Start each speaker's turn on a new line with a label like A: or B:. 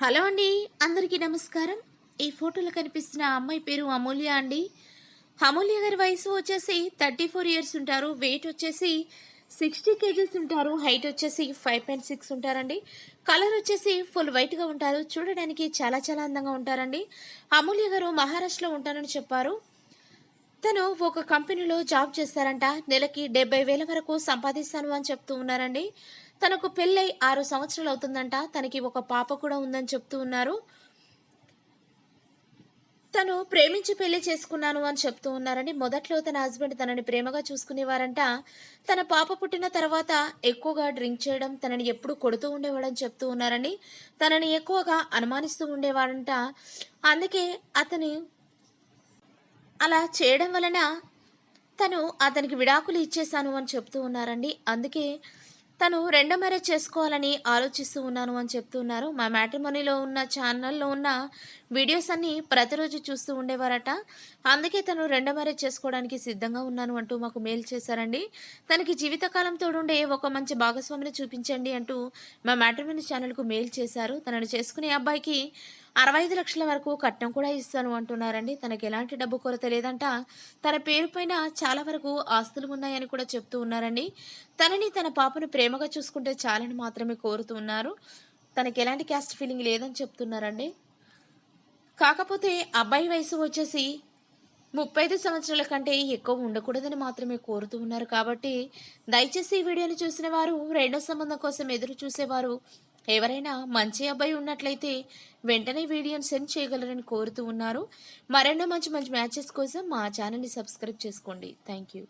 A: Hello అండి అందరికీ నమస్కారం. ఈ ఫోటోలో కనిపిస్తున్న అమ్మాయి పేరు అమూల్య అండి. అమూల్య గారి వయసు వచ్చేసి థర్టీ ఫోర్ ఇయర్స్ ఉంటారు. వెయిట్ వచ్చేసి సిక్స్టీ కేజీస్ ఉంటారు. హైట్ వచ్చేసి ఫైవ్ పాయింట్ సిక్స్ ఉంటారండి. కలర్ వచ్చేసి ఫుల్ వైట్గా ఉంటారు. చూడడానికి చాలా చాలా అందంగా ఉంటారండి. అమూల్య గారు మహారాష్ట్రలో ఉంటారని చెప్పారు. తను ఒక కంపెనీలో జాబ్ చేస్తారంట. నెలకి డెబ్బై వేల వరకు సంపాదిస్తాను అని చెప్తూ ఉన్నారండి. తనకు పెళ్ళై ఆరు సంవత్సరాలు అవుతుందంట. తనకి ఒక పాప కూడా ఉందని చెప్తూ ఉన్నారు. తను ప్రేమించి పెళ్ళి చేసుకున్నాను అని చెప్తూ ఉన్నారండి మొదట్లో తన హస్బెండ్ తనని ప్రేమగా చూసుకునేవారంట. తన పాప పుట్టిన తర్వాత ఎక్కువగా డ్రింక్ చేయడం తనని ఎప్పుడు కొడుతూ ఉండేవాడని చెప్తూ ఉన్నారండి తనని ఎక్కువగా అనుమానిస్తూ ఉండేవాడంట. అందుకే అతని అలా చేయడం వలన తను అతనికి విడాకులు ఇచ్చేశాను అని చెప్తూ ఉన్నారండి. అందుకే తను రెండో మ్యారేజ్ చేసుకోవాలని ఆలోచిస్తూ ఉన్నాను అని చెప్తున్నారు మా మ్యాట్రిమోనీలో ఉన్న ఛానల్లో ఉన్న వీడియోస్ అన్ని ప్రతిరోజు చూస్తూ ఉండేవారట. అందుకే తను రెండో మ్యారేజ్ చేసుకోవడానికి సిద్ధంగా ఉన్నాను అంటూ మాకు మెయిల్ చేశారండి. తనకి జీవితకాలం తోడుండే ఒక మంచి భాగస్వామిని చూపించండి అంటూ మా మ్యాట్రిమోనీ ఛానల్కు మెయిల్ చేశారు. తనను చేసుకునే అబ్బాయికి అరవై ఐదు లక్షల వరకు కట్నం కూడా ఇస్తాను అంటున్నారండి. తనకు ఎలాంటి డబ్బు కొరత లేదంట. తన పేరు పైన చాలా వరకు ఆస్తులు ఉన్నాయని కూడా చెప్తూ ఉన్నారండి. తనని తన పాపను ప్రేమగా చూసుకుంటే చాలని మాత్రమే కోరుతూ ఉన్నారు. తనకి ఎలాంటి క్యాస్ట్ ఫీలింగ్ లేదని చెప్తున్నారండి. కాకపోతే అబ్బాయి వయసు వచ్చేసి ముప్పై ఐదు సంవత్సరాల కంటే ఎక్కువ ఉండకూడదని మాత్రమే కోరుతూ ఉన్నారు. కాబట్టి దయచేసి ఈ వీడియోని చూసిన వారు రెండో సంబంధం కోసం ఎదురు చూసేవారు ఎవరైనా మంచి అబ్బాయి ఉన్నట్లయితే వెంటనే వీడియోని సెండ్ చేయగలరని కోరుతూ ఉన్నారు. మరెన్నో మంచి మంచి మ్యాచెస్ కోసం మా ఛానల్ని సబ్స్క్రైబ్ చేసుకోండి. Thank you